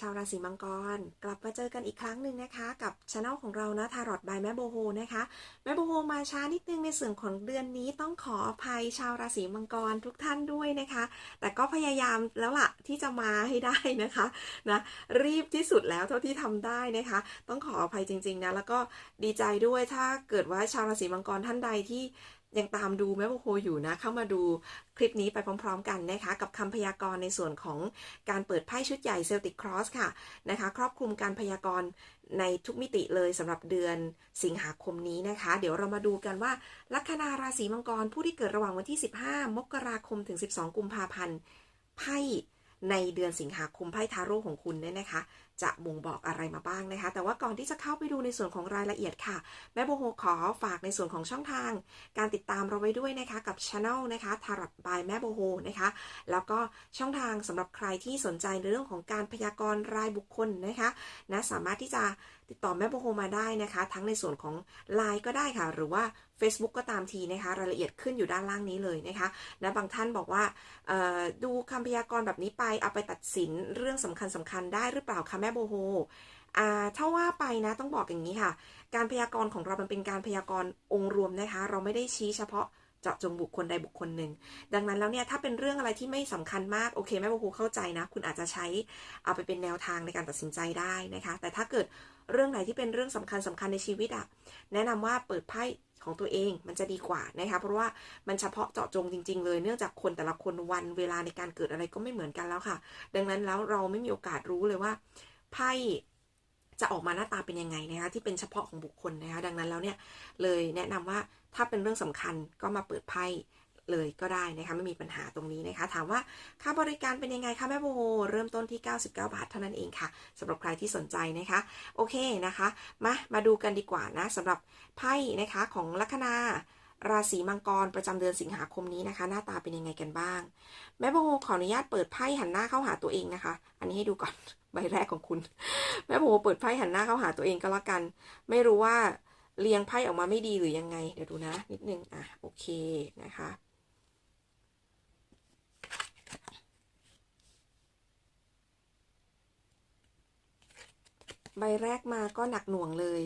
ชาวราศีมังกร กลับมาเจอกันอีกครั้งหนึ่งนะคะ กับช anel ของเรานะทารอดบายแม่โบโฮนะคะ แม่โบโฮมาช้านิดนึงในส่วนของเดือนนี้ต้องขออภัยชาวราศีมังกรทุกท่านด้วยนะคะ แต่ก็พยายามแล้วล่ะที่จะมาให้ได้นะคะนะรีบที่สุดแล้วเท่าที่ทำได้นะคะ ต้องขออภัยจริงๆนะแล้วก็ดีใจด้วยถ้าเกิดว่าชาวราศีมังกรท่านใดที่ ยังตามดูแม่โบโฮอยู่นะ เข้ามาดูคลิปนี้ไปพร้อม ๆ กันนะคะ กับคำพยากรณ์ในส่วนของการเปิดไพ่ชุดใหญ่เซลติกครอสค่ะนะคะ ครอบคลุมการพยากรณ์ในทุกมิติเลยสำหรับเดือนสิงหาคมนี้นะคะ เดี๋ยวเรามาดูกันว่า ลัคนาราศีมังกรผู้ที่เกิดระหว่างวันที่ 15 มกราคมถึง 12 กุมภาพันธ์ไพ่ในเดือนสิงหาคมไพ่ทาโร่ของคุณเนี่ยนะคะ จะบ่งบอกอะไรมาบ้างนะคะ แต่ว่าก่อนที่จะเข้าไปดูในส่วนของรายละเอียดค่ะ แม่โบโฮขอฝากในส่วนของช่องทาง การติดตามเราไว้ด้วยนะคะกับช anel นะคะทารอ t บายแม่โบโฮนะคะ แล้วก็ช่องทางสำหรับใครที่สนใจในเรื่องของการพยากรณ์รายบุคคลนะคะนะสามารถที่จะติดต่อแม่โบโฮมาได้นะคะ ทั้งในส่วนของ Line ก็ได้ค่ะ หรือว่า Facebook ก็ตามทีนะคะ รายละเอียดขึ้นอยู่ด้านล่างนี้เลยนะคะนะบางท่านบอกว่าดูคำพยากรณ์แบบนี้ไปเอาไปตัดสินเรื่องสำคัญสคัญได้หรือเปล่าคะแม่โบโฮอ่าถ้าว่าไปนะต้องบอกอย่างนี้ค่ะ การพยากรณ์ของเรามันเป็นการพยากรณ์องค์รวมนะคะ เราไม่ได้ชี้เฉพาะเจาะจงบุคคลใดบุคคลหนึ่ง ดังนั้นแล้วเนี่ยถ้าเป็นเรื่องอะไรที่ไม่สำคัญมากโอเคแม่โบโฮเข้าใจนะ คุณอาจจะใช้เอาไปเป็นแนวทางในการตัดสินใจได้นะคะ แต่ถ้าเกิดเรื่องไหนที่เป็นเรื่องสำคัญสำคัญในชีวิตอะแนะนำว่าเปิดไพ่ของตัวเองมันจะดีกว่านะคะ เพราะว่ามันเฉพาะเจาะจงจริง ๆ เลยเนื่องจากคนแต่ละคนวันเวลาในการเกิดอะไรก็ไม่เหมือนกันแล้วค่ะ ดังนั้นแล้วเราไม่มีโอกาสรู้เลยว่า ไพ่จะออกมาหน้าตาเป็นยังไงนะคะที่เป็นเฉพาะของบุคคลนะคะดังนั้นแล้วเนี่ยเลยแนะนำว่าถ้าเป็นเรื่องสำคัญก็มาเปิดไพ่เลยก็ได้นะคะไม่มีปัญหาตรงนี้นะคะ ถามว่าค่าบริการเป็นยังไงคะแม่โบเริ่มต้นที่ 99 บาทเท่านั้นเองค่ะสำหรับใครที่สนใจนะคะ โอเคนะคะ มามาดูกันดีกว่านะสำหรับไพ่นะคะของลัคนา ราศีมังกรประจำเดือนสิงหาคมนี้นะคะ หน้าตาเป็นยังไงกันบ้าง แม่โบขออนุญาตเปิดไพ่หันหน้าเข้าหาตัวเองนะคะ อันนี้ให้ดูก่อนใบแรกของคุณ แม่โบเปิดไพ่หันหน้าเข้าหาตัวเองก็แล้วกัน ไม่รู้ว่าเรียงไพ่ออกมาไม่ดีหรือยังไง เดี๋ยวดูนะ นิดนึงอะโอเคนะคะ ใบแรกมาก็หนักหน่วงเลย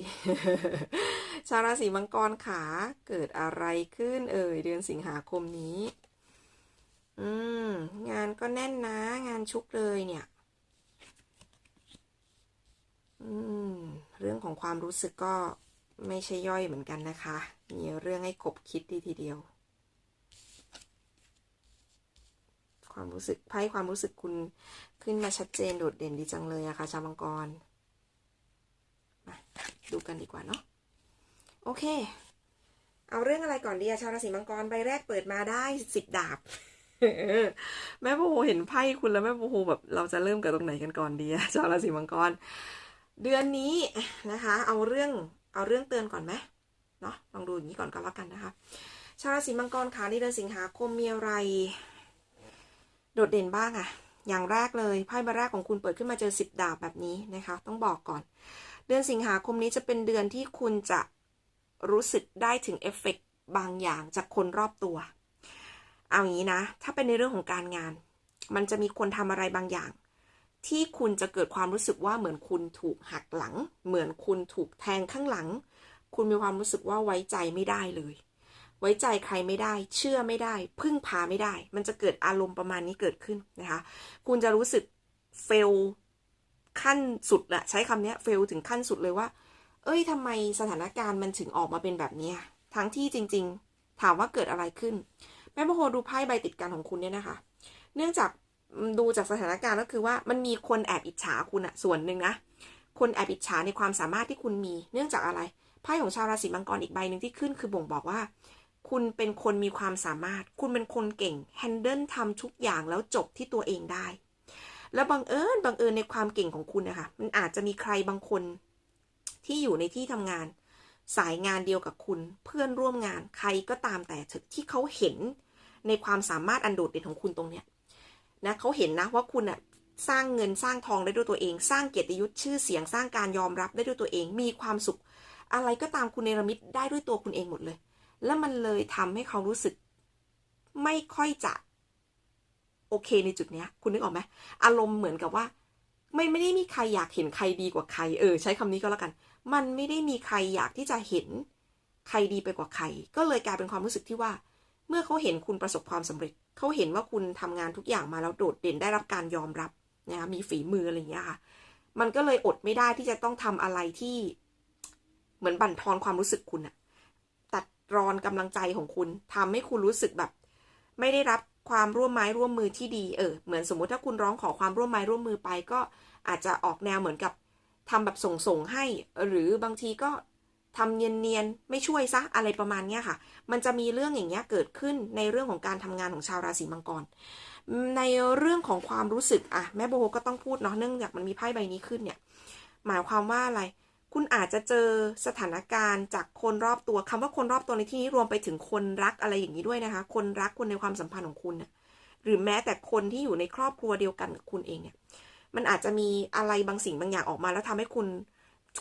ชาวราศีมังกรขาเกิดอะไรขึ้นเอ่ยเดือนสิงหาคมนี้ อืม งานก็แน่นนะ งานชุกเลยเนี่ย อืม เรื่องของความรู้สึกก็ไม่ใช่ย่อยเหมือนกันนะคะ มีเรื่องให้ขบคิดดีทีเดียว ความรู้สึกไพ่ความรู้สึกคุณขึ้นมาชัดเจนโดดเด่นดีจังเลยอะค่ะชาวมังกร ดูกันดีกว่าเนาะโอเค เอาเรื่องอะไรก่อนดีอะชาวราศีมังกรใบแรกเปิดมาได้สิบดาบแม่โบโหเห็นไพ่คุณแล้วแม่โบโหแบบเราจะเริ่มกับตรงไหนกันก่อนดีอะชาวราศีมังกร เดือนนี้นะคะ เอาเรื่องเอาเรื่องเตือนก่อนไหมเนาะลองดูอย่างนี้ก่อนก็แล้วกันนะคะ ชาวราศีมังกรคะในเดือนสิงหาคมมีอะไร โดดเด่นบ้างอะอย่างแรกเลยไพ่ใบแรกของคุณเปิดขึ้นมาเจอสิบดาบแบบนี้นะคะ ต้องบอกก่อน เดือนสิงหาคมนี้จะเป็นเดือนที่คุณจะรู้สึกได้ถึงเอฟเฟกต์บางอย่างจากคนรอบตัว เอาอย่างนี้นะ ถ้าเป็นในเรื่องของการงาน มันจะมีคนทำอะไรบางอย่าง ที่คุณจะเกิดความรู้สึกว่าเหมือนคุณถูกหักหลัง เหมือนคุณถูกแทงข้างหลัง คุณมีความรู้สึกว่าไว้ใจไม่ได้เลย ไว้ใจใครไม่ได้ เชื่อไม่ได้ พึ่งพาไม่ได้ มันจะเกิดอารมณ์ประมาณนี้เกิดขึ้นนะคะ คุณจะรู้สึกเฟล ขั้นสุดละใช้คำเนี้ยเฟลถึงขั้นสุดเลยว่า เอ้ยทำไมสถานการณ์มันถึงออกมาเป็นแบบเนี้ยทั้งที่จริง ๆ ถามว่าเกิดอะไรขึ้น แม่โมโหดูไพ่ใบติดกันของคุณเนี่ยนะคะ เนื่องจากดูจากสถานการณ์ก็คือว่ามันมีคนแอบอิจฉาคุณอะส่วนหนึ่งนะ คนแอบอิจฉาในความสามารถที่คุณมี เนื่องจากอะไรไพ่ของชาวราศีมังกรอีกใบหนึ่งที่ขึ้นคือบ่งบอกว่า คุณเป็นคนมีความสามารถ คุณเป็นคนเก่งแฮนเดิลทำทุกอย่างแล้วจบที่ตัวเองได้ แล้วบังเอิญบังเอิญในความเก่งของคุณนะคะมันอาจจะมีใครบางคนที่อยู่ในที่ทำงาน สายงานเดียวกับคุณ เพื่อนร่วมงานใครก็ตามแต่ที่เขาเห็นในความสามารถอันโดดเด่นของคุณตรงเนี้ยนะเขาเห็นนะว่าคุณอะสร้างเงินสร้างทองได้ด้วยตัวเอง สร้างเกียรติยศชื่อเสียงสร้างการยอมรับได้ด้วยตัวเอง มีความสุข อะไรก็ตามคุณเนรมิตได้ด้วยตัวคุณเองหมดเลย แล้วมันเลยทำให้เขารู้สึก ไม่ค่อยจะ โอเคในจุดเนี้ย คุณนึกออกไหมอารมณ์เหมือนกับว่า ไม่ไม่ได้มีใครอยากเห็นใครดีกว่าใคร เออ ใช้คำนี้ก็แล้วกัน มันไม่ได้มีใครอยากที่จะเห็นใครดีไปกว่าใคร ก็เลยกลายเป็นความรู้สึกที่ว่า เมื่อเขาเห็นคุณประสบความสำเร็จ เขาเห็นว่าคุณทำงานทุกอย่างมาแล้วโดดเด่นได้รับการยอมรับนะคะมีฝีมืออะไรอย่างเงี้ยค่ะ มันก็เลยอดไม่ได้ที่จะต้องทำอะไรที่เหมือนบั่นทอนความรู้สึกคุณอะตัดรอนกำลังใจของคุณทำให้คุณรู้สึกแบบ ไม่ได้รับ ความร่วมไม้ร่วมมือที่ดีเออเหมือนสมมุติถ้าคุณร้องขอความร่วมไม้ร่วมมือไปก็อาจจะออกแนวเหมือนกับทำแบบส่งๆให้ หรือบางทีก็ทำเนียนๆไม่ช่วยซะอะไรประมาณเนี้ยค่ะ มันจะมีเรื่องอย่างเงี้ยเกิดขึ้นในเรื่องของการทำงานของชาวราศีมังกร ในเรื่องของความรู้สึกอะแม่โบก็ต้องพูดเนาะเนื่องจากมันมีไพ่ใบนี้ขึ้นเนี่ยหมายความว่าอะไร คุณอาจจะเจอสถานการณ์จากคนรอบตัวคำว่าคนรอบตัวในที่นี้รวมไปถึงคนรักอะไรอย่างนี้ด้วยนะคะ คนรักคนในความสัมพันธ์ของคุณนะหรือแม้แต่คนที่อยู่ในครอบครัวเดียวกันกับคุณเองเนี่ย มันอาจจะมีอะไรบางสิ่งบางอย่างออกมา แล้วทำให้คุณ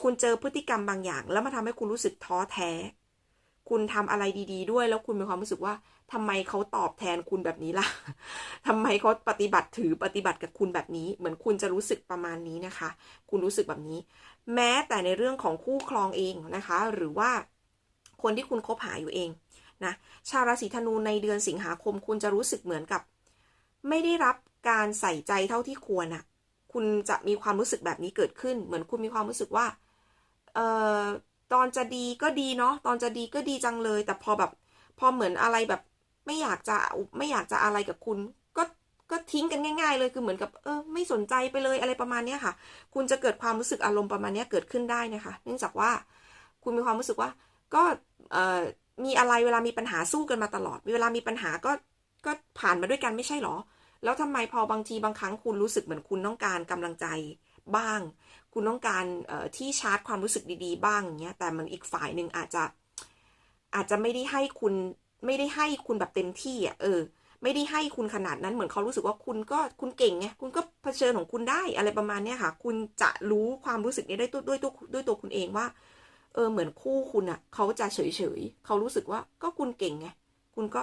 คุณเจอพฤติกรรมบางอย่าง แล้วมาทำให้คุณรู้สึกท้อแท้ คุณทำอะไรดี ๆ ด้วย แล้วคุณมีความรู้สึกว่าทำไมเขาตอบแทนคุณแบบนี้ล่ะทำไมเขาปฏิบัติถือปฏิบัติกับคุณแบบนี้ เหมือนคุณจะรู้สึกประมาณนี้นะคะ คุณรู้สึกแบบนี้ แม้แต่ในเรื่องของคู่ครองเองนะคะ หรือว่าคนที่คุณคบหาอยู่เองนะชาวราศีธนูในเดือนสิงหาคมคุณจะรู้สึกเหมือนกับ ไม่ได้รับการใส่ใจเท่าที่ควรอะคุณจะมีความรู้สึกแบบนี้เกิดขึ้น เหมือนคุณมีความรู้สึกว่าเอ่อตอนจะดีก็ดีเนาะตอนจะดีก็ดีจังเลย แต่พอแบบพอเหมือนอะไรแบบไม่อยากจะไม่อยากจะอะไรกับคุณ ก็ทิ้งกันง่ายๆเลยคือเหมือนกับเออไม่สนใจไปเลยอะไรประมาณเนี้ค่ะ คุณจะเกิดความรู้สึกอารมณ์ประมาณนี้เกิดขึ้นได้นะคะ เนื่องจากว่าคุณมีความรู้สึกว่า ก็เอ่อมีอะไรเวลามีปัญหาสู้กันมาตลอด เวลามีปัญหาก็ก็ผ่านมาด้วยกันไม่ใช่หรอ แล้วทำไมพอบางทีบางครั้งคุณรู้สึกเหมือนคุณต้องการกำลังใจบ้าง คุณต้องการเอ่อที่ชาร์จความรู้สึกดีๆ บ้างอย่างเงี้ยแต่มันอีกฝ่ายหนึ่งอาจจะอาจจะไม่ได้ให้คุณไม่ได้ให้คุณแบบเต็มที่อะเออ ไม่ได้ให้คุณขนาดนั้นเหมือนเขารู้สึกว่าคุณก็คุณเก่งไงคุณก็เผชิญของคุณได้อะไรประมาณเนี้ยค่ะ คุณจะรู้ความรู้สึกนี้ได้ด้วยตัวด้วยตัวคุณเองว่า เออเหมือนคู่คุณอะ เขาจะเฉยๆเขารู้สึกว่าก็คุณเก่งไงคุณก็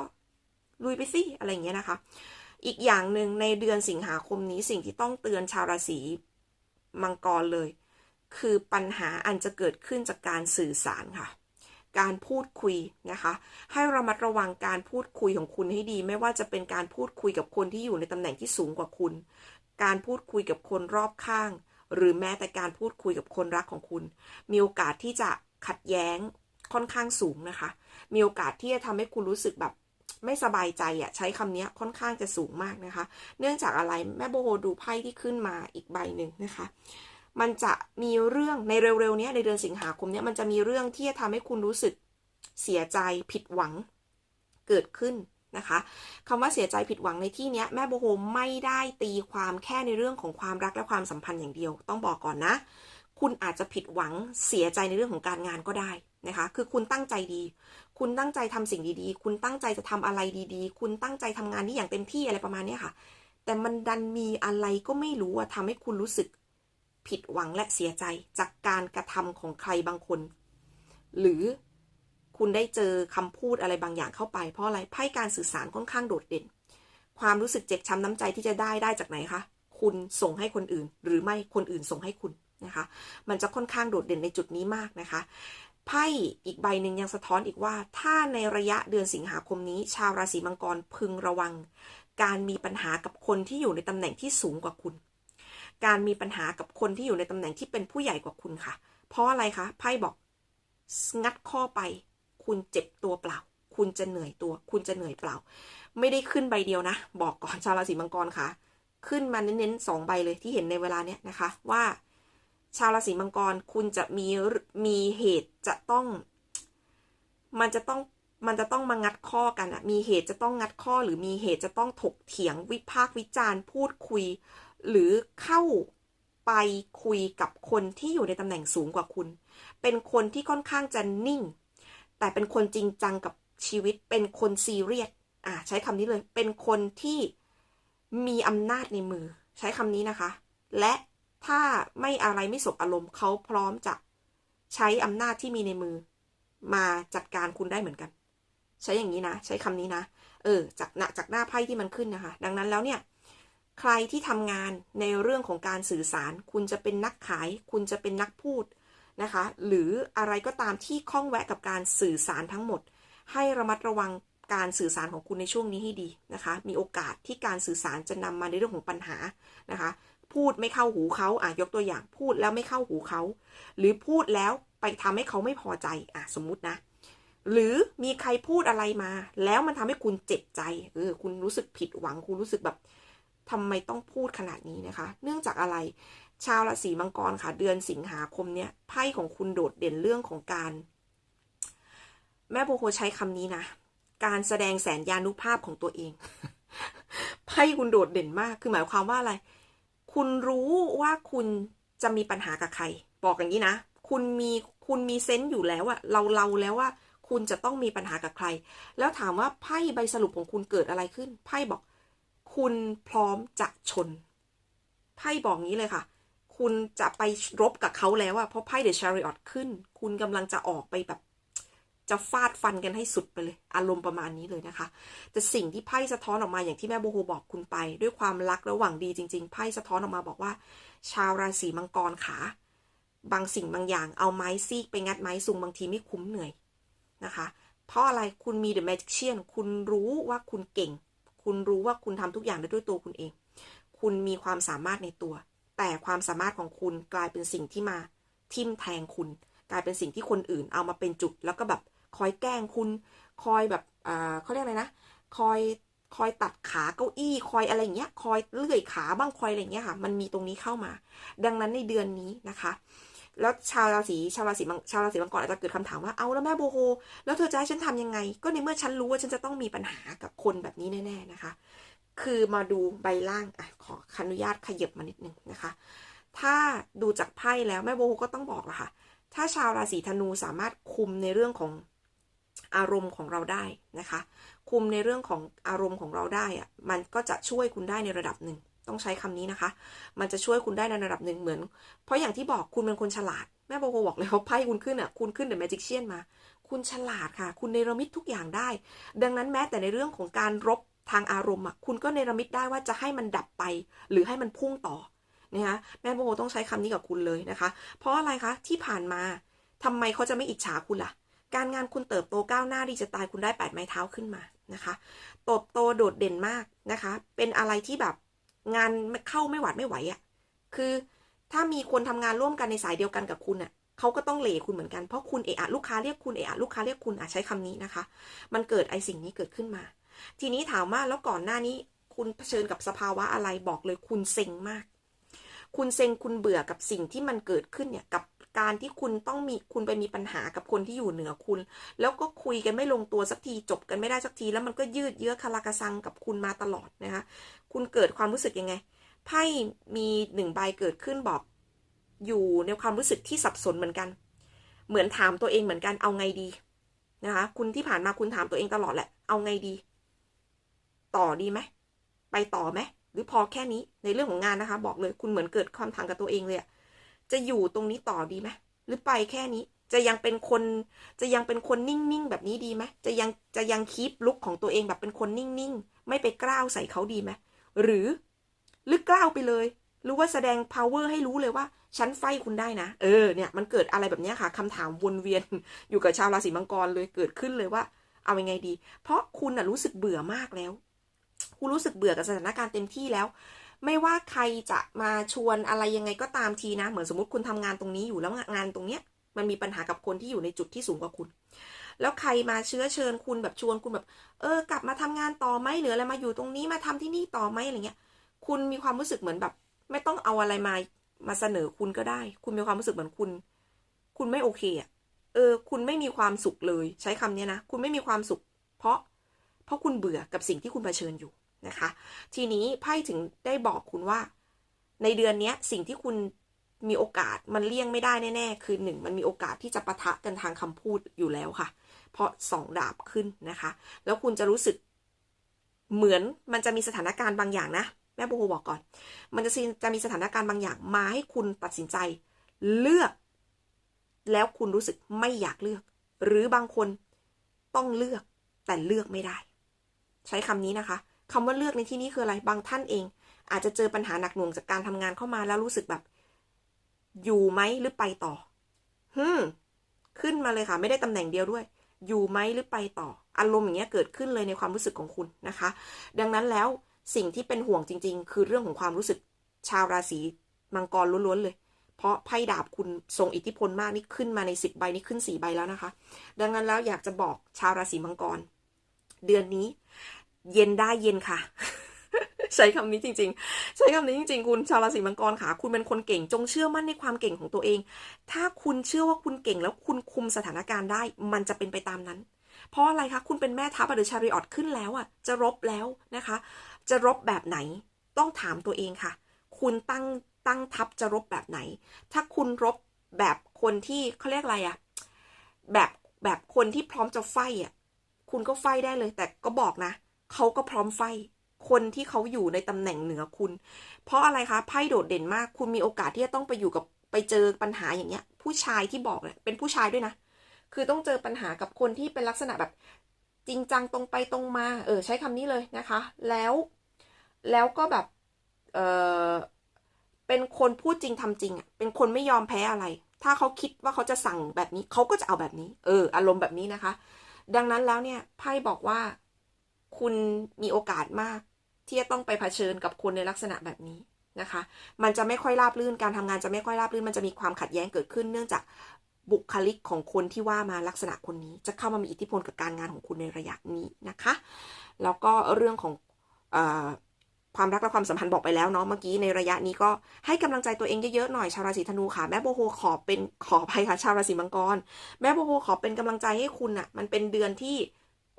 ลุยไปสิอะไรอย่างเงี้ยนะคะ อีกอย่างหนึ่งในเดือนสิงหาคมนี้สิ่งที่ต้องเตือนชาวราศีมังกรเลย คือปัญหาอันจะเกิดขึ้นจากการสื่อสารค่ะ การพูดคุยนะคะ ให้ระมัดระวังการพูดคุยของคุณให้ดี ไม่ว่าจะเป็นการพูดคุยกับคนที่อยู่ในตำแหน่งที่สูงกว่าคุณ การพูดคุยกับคนรอบข้าง หรือแม้แต่การพูดคุยกับคนรักของคุณ มีโอกาสที่จะขัดแย้งค่อนข้างสูงนะคะ มีโอกาสที่จะทำให้คุณรู้สึกแบบไม่สบายใจอะใช้คำนี้ค่อนข้างจะสูงมากนะคะ เนื่องจากอะไรแม่โบโฮดูไพ่ที่ขึ้นมาอีกใบหนึ่งนะคะ มันจะมีเรื่องในเร็วๆนี้ในเดือนสิงหาคมเนี้ยมันจะมีเรื่องที่จะทำให้คุณรู้สึกเสียใจผิดหวังเกิดขึ้นนะคะคำว่าเสียใจผิดหวังในที่นี้แม่โบโฮไม่ได้ตีความแค่ในเรื่องของความรักและความสัมพันธ์อย่างเดียว ต้องบอกก่อนนะ คุณอาจจะผิดหวังเสียใจในเรื่องของการงานก็ได้นะคะ คือคุณตั้งใจดี คุณตั้งใจทำสิ่งดีๆ คุณตั้งใจจะทำอะไรดีๆ คุณตั้งใจทำงานนี้อย่างเต็มที่อะไรประมาณนี้ค่ะ แต่มันดันมีอะไรก็ไม่รู้อะทำให้คุณรู้สึก ผิดหวังและเสียใจจากการกระทำของใครบางคน หรือคุณได้เจอคำพูดอะไรบางอย่างเข้าไป เพราะอะไรไพ่การสื่อสารค่อนข้างโดดเด่น ความรู้สึกเจ็บช้ำน้ำใจที่จะได้ได้จากไหนคะคุณส่งให้คนอื่น หรือไม่คนอื่นส่งให้คุณนะคะ มันจะค่อนข้างโดดเด่นในจุดนี้มากนะคะไพ่อีกใบหนึ่งยังสะท้อนอีกว่า ถ้าในระยะเดือนสิงหาคมนี้ ชาวราศีมังกรพึงระวัง การมีปัญหากับคนที่อยู่ในตำแหน่งที่สูงกว่าคุณ การมีปัญหากับคนที่อยู่ในตำแหน่งที่เป็นผู้ใหญ่กว่าคุณค่ะ เพราะอะไรคะไพ่บอกงัดข้อไป คุณเจ็บตัวเปล่า คุณจะเหนื่อยตัว คุณจะเหนื่อยเปล่า ไม่ได้ขึ้นใบเดียวนะ บอกก่อนชาวราศีมังกรค่ะ ขึ้นมาเน้นๆสองใบเลยที่เห็นในเวลาเนี้ยนะคะ ว่าชาวราศีมังกรคุณจะมีมีเหตุจะต้อง มันจะต้องมันจะต้องมางัดข้อกันอะมีเหตุจะต้องงัดข้อหรือมีเหตุจะต้องถกเถียงวิพากษ์วิจารณ์ พูดคุย หรือเข้าไปคุยกับคนที่อยู่ในตำแหน่งสูงกว่าคุณ เป็นคนที่ค่อนข้างจะนิ่ง แต่เป็นคนจริงจังกับชีวิต เป็นคนซีเรียส อะใช้คำนี้เลย เป็นคนที่มีอำนาจในมือ ใช้คำนี้นะคะ และถ้าไม่อะไรไม่สบอารมณ์เขาพร้อมจะใช้อำนาจที่มีในมือ มาจัดการคุณได้เหมือนกัน ใช้อย่างนี้นะ ใช้คำนี้นะ เออ จากหน้าจากหน้าไพ่ที่มันขึ้นนะคะ ดังนั้นแล้วเนี่ย ใครที่ทำงานในเรื่องของการสื่อสาร คุณจะเป็นนักขาย คุณจะเป็นนักพูดนะคะ หรืออะไรก็ตามที่ข้องแวะกับการสื่อสารทั้งหมด ให้ระมัดระวังการสื่อสารของคุณในช่วงนี้ให้ดีนะคะ มีโอกาสที่การสื่อสารจะนำมาในเรื่องของปัญหานะคะ พูดไม่เข้าหูเขาอะยกตัวอย่างพูดแล้วไม่เข้าหูเขา หรือพูดแล้วไปทำให้เขาไม่พอใจอะสมมุตินะ หรือมีใครพูดอะไรมา แล้วมันทำให้คุณเจ็บใจ เออ คุณรู้สึกผิดหวัง คุณรู้สึกแบบ ทำไมต้องพูดขนาดนี้นะคะ เนื่องจากอะไร ชาวราศีมังกรค่ะ เดือนสิงหาคมเนี่ยไพ่ของคุณโดดเด่นเรื่องของการ แม่โบโคใช้คำนี้นะ การแสดงแสนยานุภาพของตัวเองไพ่คุณโดดเด่นมาก คือหมายความว่าอะไร คุณรู้ว่าคุณจะมีปัญหากับใคร บอกอย่างนี้นะ คุณมีคุณมีเซนต์อยู่แล้วอะเราเราแล้วว่า คุณจะต้องมีปัญหากับใคร แล้วถามว่าไพ่ใบสรุปของคุณเกิดอะไรขึ้น ไพ่บอก คุณพร้อมจะชน ไพ่บอกงี้เลยค่ะ คุณจะไปรบกับเขาแล้วอะเพราะไพ่เดอะชาริออตขึ้น คุณกำลังจะออกไปแบบจะฟาดฟันกันให้สุดไปเลย อารมณ์ประมาณนี้เลยนะคะ แต่สิ่งที่ไพ่สะท้อนออกมาอย่างที่แม่โบโฮบอกคุณไป ด้วยความรักและหวังดีจริง ๆ ไพ่สะท้อนออกมาบอกว่า ชาวราศีมังกรขาบางสิ่งบางอย่างเอาไม้ซีกไปงัดไม้ซุงบางทีไม่คุ้มเหนื่อยนะคะ เพราะอะไรคุณมี The Magician คุณรู้ว่าคุณเก่ง คุณรู้ว่าคุณทำทุกอย่างได้ด้วยตัวคุณเอง คุณมีความสามารถในตัว แต่ความสามารถของคุณกลายเป็นสิ่งที่มา ทิ่มแทงคุณ กลายเป็นสิ่งที่คนอื่นเอามาเป็นจุด แล้วก็แบบคอยแกล้งคุณ คอยแบบอ่าเขาเรียกอะไรนะ คอยคอยตัดขาเก้าอี้ คอยอะไรอย่างเงี้ย คอยเลื่อยขาบ้างคอยอะไรอย่างเงี้ยค่ะ มันมีตรงนี้เข้ามา ดังนั้นในเดือนนี้นะคะ แล้วชาวราศีชาวราศีมังชาวราศีมังกรอาจจะเกิดคำถามว่าเอาแล้วแม่โบโฮแล้วเธอจะให้ฉันทำยังไง ก็ในเมื่อฉันรู้ว่าฉันจะต้องมีปัญหากับคนแบบนี้แน่ ๆนะคะ คือมาดูใบล่างอะขออนุญาตขยับมานิดนึงนะคะ ถ้าดูจากไพ่แล้วแม่โบโฮก็ต้องบอกละค่ะ ถ้าชาวราศีธนูสามารถคุมในเรื่องของอารมณ์ของเราได้นะคะ คุมในเรื่องของอารมณ์ของเราได้อะมันก็จะช่วยคุณได้ในระดับหนึ่ง ต้องใช้คำนี้นะคะ มันจะช่วยคุณได้ในระดับหนึ่งเหมือน เพราะอย่างที่บอกคุณเป็นคนฉลาด แม่โบโฮบอกเลยว่าไพ่คุณขึ้นอะคุณขึ้นเดอะแมจิกเชียนมา คุณฉลาดค่ะ คุณเนรมิตทุกอย่างได้ ดังนั้นแม้แต่ในเรื่องของการรบทางอารมณ์อะคุณก็เนรมิตได้ว่าจะให้มันดับไป หรือให้มันพุ่งต่อนะคะแม่โบโฮต้องใช้คำนี้กับคุณเลยนะคะ เพราะอะไรคะที่ผ่านมาทำไมเขาจะไม่อิจฉาคุณล่ะ การงานคุณเติบโตก้าวหน้าดีจะตายคุณได้แปดไม้เท้าขึ้นมานะคะเติบโตโดดเด่นมากนะคะ เป็นอะไรที่แบบ งานเข้าไม่หวัดไม่ไหวอะ่ะ คือถ้ามีคนทำงานร่วมกันในสายเดียวกันกับคุณอะ่ะเขาก็ต้องเหลคุณเหมือนกันเพราะคุณเอะอะลูกค้าเรียกคุณเอะอะลูกค้าเรียกคุณอะใช้คำนี้นะคะ มันเกิดไอสิ่งนี้เกิดขึ้นมา ทีนี้ถามว่าแล้วก่อนหน้านี้ คุณเผชิญกับสภาวะอะไรบอกเลยคุณเซ็งมาก คุณเซ็งคุณเบื่อกับสิ่งที่มันเกิดขึ้นเนี่ยกับการที่คุณต้องมีคุณไปมีปัญหากับคนที่อยู่เหนือคุณ แล้วก็คุยกันไม่ลงตัวสักทีจบกันไม่ได้สักที แล้วมันก็ยืดเยื้อคาราคาซังกับคุณมาตลอดนะคะคุณเกิดความรู้สึกยังไงไพ่มีหนึ่งใบเกิดขึ้นบอกอยู่ในความรู้สึกที่สับสนเหมือนกัน เหมือนถามตัวเองเหมือนกันเอาไงดีนะคะคุณที่ผ่านมาคุณถามตัวเองตลอดแหละ เอาไงดี ต่อดีไหมไปต่อไหม หรือพอแค่นี้ในเรื่องของงานนะคะ บอกเลยคุณเหมือนเกิดความทางกับตัวเองเลยอะจะอยู่ตรงนี้ต่อดีไหมหรือไปแค่นี้จะยังเป็นคนจะยังเป็นคนนิ่งๆแบบนี้ดีไหมจะยังจะยังคีปลุกของตัวเองแบบเป็นคนนิ่งๆไม่ไปกล้าวใส่เขาดีไหมหรือหรือกล้าวไปเลยหรือว่าแสดง power ให้รู้เลยว่าฉันไฟคุณได้นะ เออเนี่ยมันเกิดอะไรแบบนี้ค่ะคำถามวนเวียนอยู่กับชาวราศีมังกรเลยเกิดขึ้นเลยว่า เอายังไงดี เพราะคุณน่ะรู้สึกเบื่อมากแล้ว คุณรู้สึกเบื่อกับสถานการณ์เต็มที่แล้ว ไม่ว่าใครจะมาชวนอะไรยังไงก็ตามทีนะ เหมือนสมมติคุณทำงานตรงนี้อยู่แล้วงานตรงเนี้ย มันมีปัญหากับคนที่อยู่ในจุดที่สูงกว่าคุณ แล้วใครมาเชื้อเชิญคุณแบบชวนคุณแบบ เออกลับมาทำงานต่อไหมหรืออะไรมาอยู่ตรงนี้มาทำที่นี่ต่อไหมอะไรเงี้ย คุณมีความรู้สึกเหมือนแบบ ไม่ต้องเอาอะไรมามาเสนอคุณก็ได้ คุณมีความรู้สึกเหมือนคุณ คุณไม่โอเคอะเออ คุณไม่มีความสุขเลย ใช้คำนี้นะ คุณไม่มีความสุข เพราะ เพราะคุณเบื่อกับสิ่งที่คุณเผชิญอยู่ นะคะ ทีนี้ไพ่ถึงได้บอกคุณว่า ในเดือนนี้สิ่งที่คุณมีโอกาสมันเลี่ยงไม่ได้แน่ๆ คือหนึ่งมันมีโอกาสที่จะปะทะกันทางคำพูดอยู่แล้วค่ะ เพราะสองดาบขึ้นนะคะ แล้วคุณจะรู้สึกเหมือนมันจะมีสถานการณ์บางอย่างนะ แม่โบโฮบอกก่อน มันจะจะมีสถานการณ์บางอย่างมาให้คุณตัดสินใจเลือก แล้วคุณรู้สึกไม่อยากเลือก หรือบางคนต้องเลือกแต่เลือกไม่ได้ ใช้คำนี้นะคะ คำว่าเลือกในที่นี้คืออะไร บางท่านเอง อาจจะเจอปัญหาหนักหน่วงจากการทำงานเข้ามาแล้วรู้สึกแบบ อยู่ไหมหรือไปต่อฮึมขึ้นมาเลยค่ะ ไม่ได้ตำแหน่งเดียวด้วย อยู่ไหมหรือไปต่อ อารมณ์อย่างเงี้ยเกิดขึ้นเลยในความรู้สึกของคุณนะคะ ดังนั้นแล้วสิ่งที่เป็นห่วงจริง ๆ คือเรื่องของความรู้สึกชาวราศีมังกรล้วนๆเลย เพราะไพ่ดาบคุณทรงอิทธิพลมากนี่ขึ้นมาในสิบใบนี่ขึ้นสี่ใบแล้วนะคะ ดังนั้นแล้วอยากจะบอกชาวราศีมังกร เดือนนี้ เย็นได้เย็นค่ะ ใช้คำนี้จริง ๆ ใช้คำนี้จริง ๆ คุณชาวราศีมังกรค่ะ คุณเป็นคนเก่งจงเชื่อมั่นในความเก่งของตัวเอง ถ้าคุณเชื่อว่าคุณเก่งแล้วคุณคุมสถานการณ์ได้ มันจะเป็นไปตามนั้น เพราะอะไรคะคุณเป็นแม่ทัพหรือชาริออตขึ้นแล้วอะ จะรบแล้วนะคะ จะรบแบบไหนต้องถามตัวเองค่ะ คุณตั้งตั้งทัพจะรบแบบไหน ถ้าคุณรบแบบคนที่เขาเรียกอะไรอะแบบแบบคนที่พร้อมจะไฟอะคุณก็ไฟได้เลย แต่ก็บอกนะ เขาก็พร้อมไฟ คนที่เขาอยู่ในตำแหน่งเหนือคุณ เพราะอะไรคะไพ่โดดเด่นมาก คุณมีโอกาสที่จะต้องไปอยู่กับไปเจอปัญหาอย่างเงี้ย ผู้ชายที่บอกเนี่ยเป็นผู้ชายด้วยนะ คือต้องเจอปัญหากับคนที่เป็นลักษณะแบบ จริงจังตรงไปตรงมา เออ ใช้คำนี้เลยนะคะ แล้วแล้วก็แบบ เออเป็นคนพูดจริงทำจริงอะเป็นคนไม่ยอมแพ้อะไร ถ้าเขาคิดว่าเขาจะสั่งแบบนี้เขาก็จะเอาแบบนี้ เออ อารมณ์แบบนี้นะคะ ดังนั้นแล้วเนี่ยไพ่บอกว่า คุณมีโอกาสมาก ที่จะต้องไปเผชิญกับคนในลักษณะแบบนี้นะคะ มันจะไม่ค่อยราบรื่นการทำงานจะไม่ค่อยราบรื่น มันจะมีความขัดแย้งเกิดขึ้น เนื่องจากบุคลิกของคนที่ว่ามาลักษณะคนนี้ จะเข้ามามีอิทธิพลกับการงานของคุณในระยะนี้นะคะ แล้วก็เรื่องของอความรักและความสัมพันธ์บอกไปแล้วเนาะเมื่อกี้ในระยะนี้ก็ให้กำลังใจตัวเองเยอะๆหน่อยชาวราศีธนูค่ะแม่โบโฮขอเป็นขอภัยค่ะชาวราศีมังกร แม่โบโฮขอเป็นกำลังใจให้คุณอะมันเป็นเดือนที่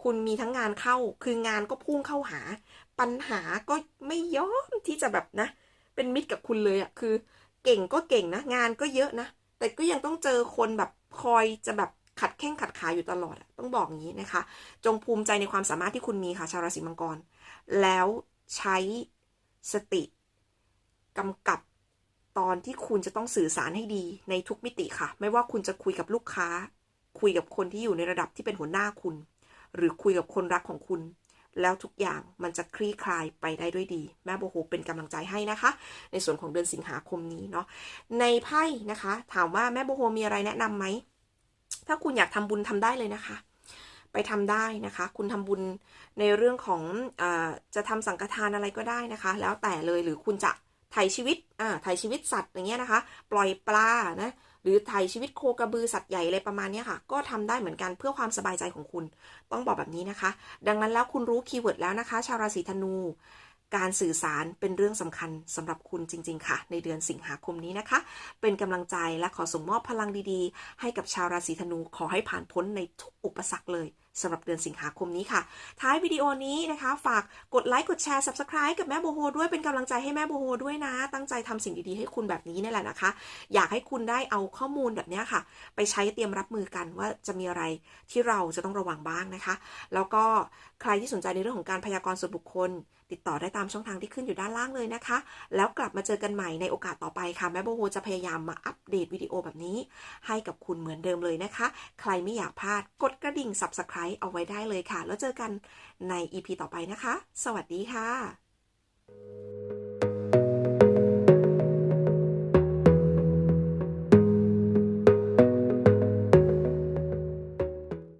คุณมีทั้งงานเข้า คืองานก็พุ่งเข้าหา ปัญหาก็ไม่ยอมที่จะแบบนะ เป็นมิตรกับคุณเลยอะคือ เก่งก็เก่งนะ งานก็เยอะนะ แต่ก็ยังต้องเจอคนแบบคอยจะแบบขัดแข้งขัดขาอยู่ตลอด ต้องบอกอย่างนี้นะคะ จงภูมิใจในความสามารถที่คุณมีค่ะ ชาวราศีมังกร แล้วใช้สติกำกับตอนที่คุณจะต้องสื่อสารให้ดีในทุกมิติค่ะ ไม่ว่าคุณจะคุยกับลูกค้า คุยกับคนที่อยู่ในระดับที่เป็นหัวหน้าคุณ หรือคุยกับคนรักของคุณ แล้วทุกอย่างมันจะคลี่คลายไปได้ด้วยดี แม่โบโฮเป็นกำลังใจให้นะคะ ในส่วนของเดือนสิงหาคมนี้เนาะในไพ่นะคะ ถามว่าแม่โบโฮมีอะไรแนะนำไหมถ้าคุณอยากทำบุญทำได้เลยนะคะ ไปทำได้นะคะ คุณทำบุญในเรื่องของอจะทำสังฆทานอะไรก็ได้นะคะ แล้วแต่เลยหรือคุณจะไถ่ชีวิตอ่าไถ่ชีวิตสัตว์อย่างเงี้ยนะคะ ปล่อยปลานะ หรือไถ่ชีวิตโคกระบือสัตว์ใหญ่อะไรประมาณนี้ค่ะ ก็ทำได้เหมือนกันเพื่อความสบายใจของคุณ ต้องบอกแบบนี้นะคะ ดังนั้นแล้วคุณรู้คีย์เวิร์ดแล้วนะคะ ชาวราศีธนู การสื่อสารเป็นเรื่องสำคัญสำหรับคุณจริง ๆ ค่ะ ในเดือนสิงหาคมนี้นะคะ เป็นกำลังใจและขอส่งมอบพลังดีๆ ให้กับชาวราศีธนูขอให้ผ่านพ้นในทุกอุปสรรคเลยสำหรับเดือนสิงหาคมนี้ค่ะ ท้ายวิดีโอนี้นะคะ ฝากกดไลค์กดแชร์ subscribe กับแม่โบโฮด้วยเป็นกำลังใจให้แม่โบโฮด้วยนะ ตั้งใจทำสิ่งดีๆให้คุณแบบนี้นี่แหละนะคะ อยากให้คุณได้เอาข้อมูลแบบนี้ค่ะ ไปใช้เตรียมรับมือกันว่าจะมีอะไรที่เราจะต้องระวังบ้างนะคะ แล้วก็ใครที่สนใจในเรื่องของการพยากรณ์ส่วนบุคคล ติดต่อได้ตามช่องทางที่ขึ้นอยู่ด้านล่างเลยนะคะ แล้วกลับมาเจอกันใหม่ในโอกาสต่อไปค่ะแม่โบโฮจะพยายามมาอัปเดตวิดีโอแบบนี้ ให้กับคุณเหมือนเดิมเลยนะคะ ใครไม่อยากพลาดกดกระดิ่ง subscribe เอาไว้ได้เลยค่ะ แล้วเจอกันใน EP ต่อไปนะคะ สวัสดีค่ะ